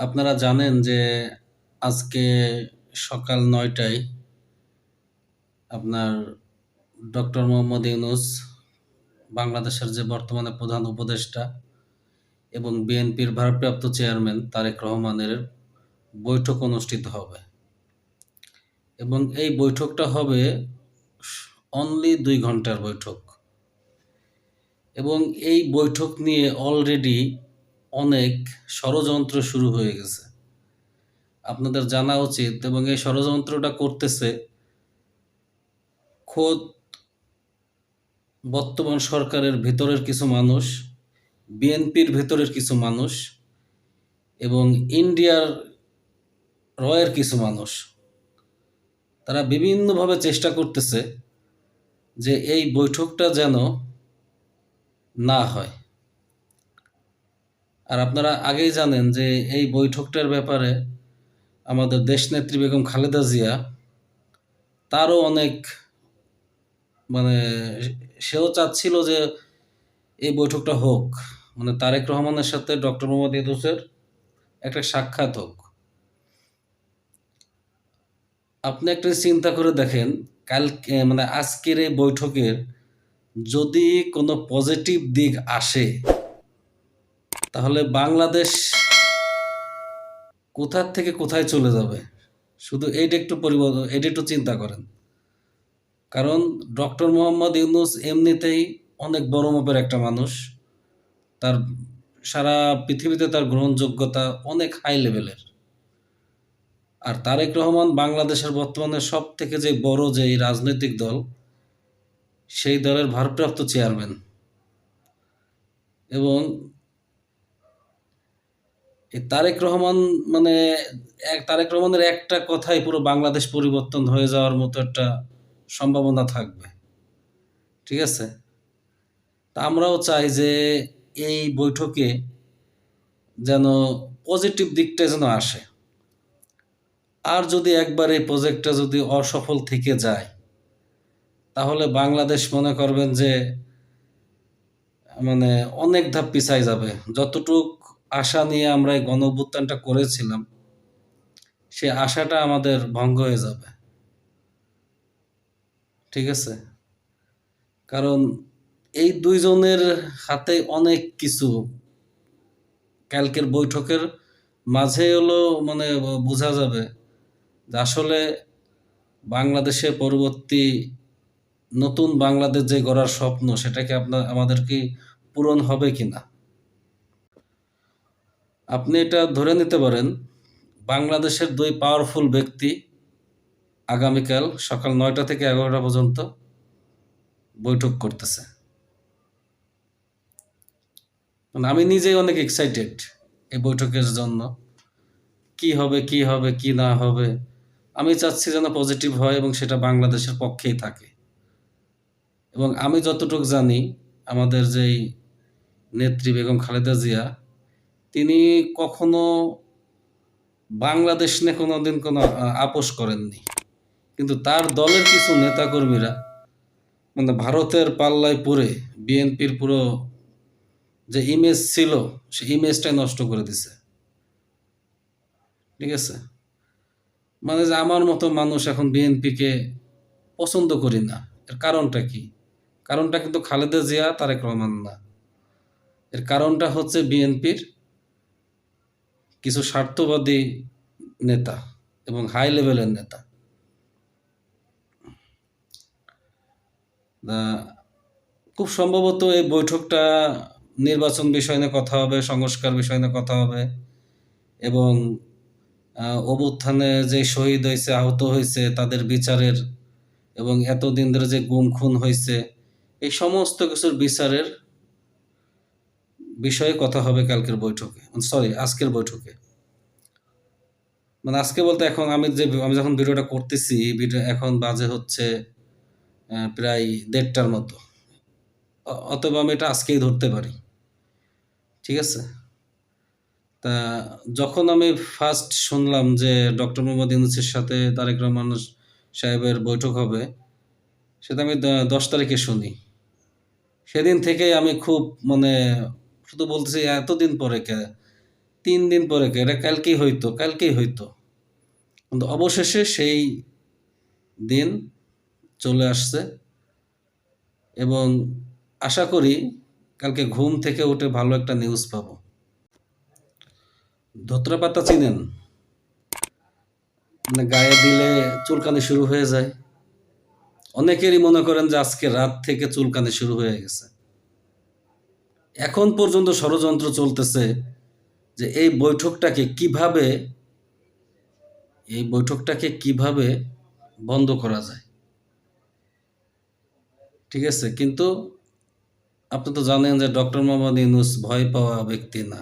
আপনারা জানেন যে আজকে সকাল নয়টায় আপনার ডক্টর মোহাম্মদ ইউনুস বাংলাদেশের যে বর্তমানে প্রধান উপদেষ্টা এবং বিএনপির ভারপ্রাপ্ত চেয়ারম্যান তারেক রহমানের বৈঠক অনুষ্ঠিত হবে। এবং এই বৈঠকটা হবে অনলি দুই ঘণ্টার বৈঠক। এবং এই বৈঠক নিয়ে অলরেডি অনেক ষড়যন্ত্র শুরু হয়ে গেছে। আপনাদের জানা উচিত এবং এই ষড়যন্ত্রটা করতেছে খোদ বর্তমান সরকারের ভেতরের কিছু মানুষ, বিএনপির ভেতরের কিছু মানুষ এবং ইন্ডিয়ার রয়ের কিছু মানুষ। তারা বিভিন্নভাবে চেষ্টা করতেছে যে এই বৈঠকটা যেন না হয়। আর আপনারা আগেই জানেন যে এই বৈঠকটার ব্যাপারে আমাদের দেশনেত্রী বেগম খালেদা জিয়া তারও অনেক মানে সেও চাচ্ছিল যে এই বৈঠকটা হোক। মানে তারেক রহমানের সাথে ডক্টর মোহাম্মদ ইউনুসের একটা সাক্ষাৎ হোক। আপনি একটা চিন্তা করে দেখেন কালকে মানে আজকের এই বৈঠকের যদি কোনো পজিটিভ দিক আসে তাহলে বাংলাদেশ কোথার থেকে কোথায় চলে যাবে? শুধু এইটা একটু পরিবর্তন এটা একটু চিন্তা করেন। কারণ ডক্টর মোহাম্মদ ইউনুস এমনিতেই অনেক বড় মাপের একটা মানুষ। তার সারা পৃথিবীতে তার গ্রহণযোগ্যতা অনেক হাই লেভেলের আর তারেক রহমান বাংলাদেশের বর্তমানে সব থেকে যে বড় যে রাজনৈতিক দল, সেই দলের ভারপ্রাপ্ত চেয়ারম্যান এবং এই তারেক রহমান মানে এক তারেক রহমানের একটা কথাই পুরো বাংলাদেশ পরিবর্তন হয়ে যাওয়ার মতো একটা সম্ভাবনা থাকবে। ঠিক আছে? তা আমরাও চাই যে এই বৈঠকে যেন পজিটিভ দিকটা যেন আসে। আর যদি একবার এই প্রজেক্টটা যদি অসফল থেকে যায়, তাহলে বাংলাদেশ মনে করবেন যে মানে অনেক ধাপ পিছাই যাবে। যতটুক আশা নিয়ে আমরা এই গণ অভ্যুত্থানটা করেছিলাম, সে আশাটা আমাদের ভঙ্গ হয়ে যাবে। ঠিক আছে? কারণ এই দুইজনের হাতে অনেক কিছু। কালকের বৈঠকের মাঝে হলো মানে বোঝা যাবে যে আসলে বাংলাদেশে পরবর্তী নতুন বাংলাদেশ যে গড়ার স্বপ্ন সেটাকে আপনার, আমাদের কি পূরণ হবে কি না আপনি এটা ধরে নিতে পারেন, বাংলাদেশের দুই পাওয়ারফুল ব্যক্তি আগামীকাল সকাল নয়টা থেকে এগারোটা পর্যন্ত বৈঠক করতেছে। মানে আমি নিজেই অনেক এক্সাইটেড এই বৈঠকের জন্য। কি হবে কি হবে, কি না হবে, আমি চাচ্ছি যেন পজিটিভ হয় এবং সেটা বাংলাদেশের পক্ষেই থাকে। এবং আমি যতটুকু জানি, আমাদের যেই নেত্রী বেগম খালেদা জিয়া তিনি কখনো বাংলাদেশ নিয়ে কোনো দিন কোনো আপোষ করেননি। কিন্তু তার দলের কিছু নেতাকর্মীরা মানে ভারতের পাল্লায় পড়ে বিএনপির পুরো যে ইমেজ ছিল, সে ইমেজটাই নষ্ট করে দিছে। ঠিক আছে? মানে যে আমার মতো মানুষ এখন বিএনপিকে পছন্দ করি না, এর কারণটা কি? কারণটা কিন্তু খালেদা জিয়া, তারেক রহমান না। এর কারণটা হচ্ছে বিএনপির কিছু স্বার্থবাদী নেতা এবং হাই লেভেলের নেতা। খুব সম্ভবত এই বৈঠকটা নির্বাচন বিষয় নিয়ে কথা হবে, সংস্কার বিষয় নিয়ে কথা হবে এবং অভ্যুত্থানে যে শহীদ হয়েছে, আহত হয়েছে, তাদের বিচারের এবং এতদিন ধরে যে গুম খুন হয়েছে, এই সমস্ত কিছুর বিচারের বিষয়ে কথা হবে কালকের বৈঠকে। সরি আজকের বৈঠকে। মানে আজকে বলতে এখন আমি যে, আমি যখন ভিডিওটা করতেছি, ভিডিও এখন বাজে হচ্ছে প্রায় দেড়টার মতো। অতএব আমি এটা আজকেই ধরতে পারি। ঠিক আছে? তা যখন আমি ফার্স্ট শুনলাম যে ডক্টর মোহাম্মদ ইউনুসের সাথে তারেক রহমান সাহেবের বৈঠক হবে, সেটা আমি দশ তারিখে শুনি। সেদিন থেকে আমি খুব মানে শুধু বলতেছি, এতদিন পরে কে? তিন দিন পরে কে? এটা কালকেই হইতো কালকেই হইতো। কিন্তু অবশেষে সেই দিন চলে আসছে এবং আশা করি কালকে ঘুম থেকে উঠে ভালো একটা নিউজ পাবো। ধোত্রা পাতা চিনেন? মানে গায়ে দিলে চুলকানি শুরু হয়ে যায়। অনেকেরই মনে করেন যে আজকে রাত থেকে চুলকানি শুরু হয়ে গেছে। এখন পর্যন্ত ষড়যন্ত্র চলতেছে যে এই বৈঠকটাকে কীভাবে, এই বৈঠকটাকে কীভাবে বন্ধ করা যায়। ঠিক আছে, কিন্তু আপনি তো জানেন যে ডক্টর মোহাম্মদ ইউনুস ভয় পাওয়া ব্যক্তি না।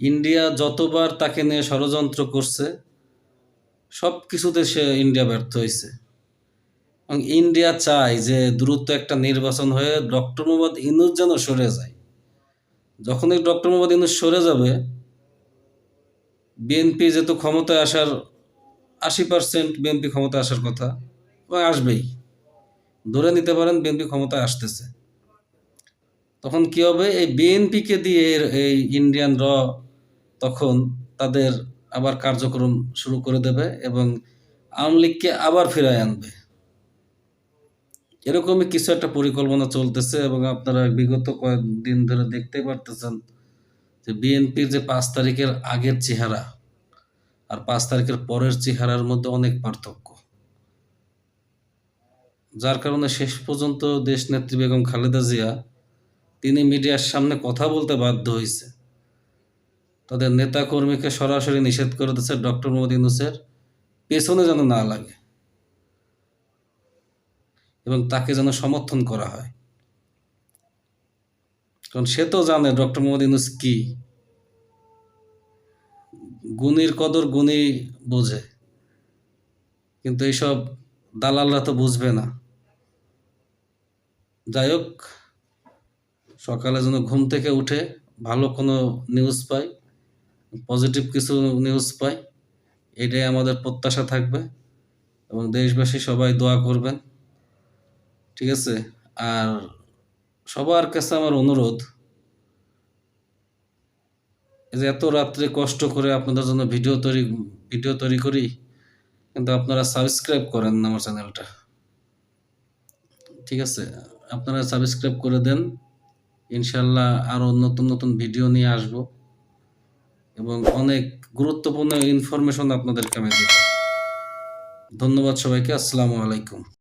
ইন্ডিয়া যতবার তাকে নিয়ে ষড়যন্ত্র করছে সব কিছুতে সে ইন্ডিয়া ব্যর্থ হয়েছে এবং ইন্ডিয়া চায় যে দ্রুত একটা নির্বাচন হয়ে ডক্টর মোহাম্মদ ইনুস যেন সরে যায়। যখনই ডক্টর মোহাম্মদ ইনুস সরে যাবে, বিএনপি যেহেতু ক্ষমতায় আসার আশি পার্সেন্ট বিএনপি ক্ষমতায় আসার কথা এবং আসবেই। ধরে নিতে পারেন বিএনপি ক্ষমতায় আসতেছে। তখন কি হবে? এই বিএনপিকে দিয়ে এই ইন্ডিয়ান র তখন তাদের আবার কার্যক্রম শুরু করে দেবে এবং আওয়ামী লীগকে আবার ফিরায় আনবে। এরকমই কিছু একটা পরিকল্পনা চলতেছে এবং আপনারা বিগত কয়েকদিন ধরে দেখতে পারতেছেন যে বিএনপির যে পাঁচ তারিখের আগের চেহারা আর পাঁচ তারিখের পরের চেহারার মধ্যে অনেক পার্থক্য। যার কারণে শেষ পর্যন্ত দেশ নেত্রী বেগম খালেদা জিয়া তিনি মিডিয়ার সামনে কথা বলতে বাধ্য হয়েছে। তাদের নেতা কর্মীকে সরাসরি নিষেধ করে দিচ্ছে ডক্টর মোহাম্মদ ইউনুসের, পেছনে যেন না লাগে। এবং তাকে যেন সমর্থন করা হয়। কারণ সে তো জানে ডক্টর মোহাম্মদ ইউনুস কি। গুণীর কদর গুণী বোঝে। কিন্তু এইসব দালালরা তো বুঝবে না। যাই হোক, সকালে যেন ঘুম থেকে উঠে ভালো কোনো নিউজ পাই পজিটিভ কিছু নিউজ পাই, এটাই আমাদের প্রত্যাশা থাকবে এবং দেশবাসী সবাই দোয়া করবেন। ঠিক আছে? আর সবার কাছে আমার অনুরোধ যে এত রাত্রে কষ্ট করে আপনাদের জন্য ভিডিও তৈরি ভিডিও তৈরি করি, কিন্তু আপনারা সাবস্ক্রাইব করেন না আমার চ্যানেলটা। ঠিক আছে? আপনারা সাবস্ক্রাইব করে দেন। ইনশাল্লাহ আরও নতুন নতুন ভিডিও নিয়ে আসব এবং অনেক গুরুত্বপূর্ণ ইনফরমেশন আপনাদেরকে আমি দেব। ধন্যবাদ সবাইকে। আসসালামু আলাইকুম।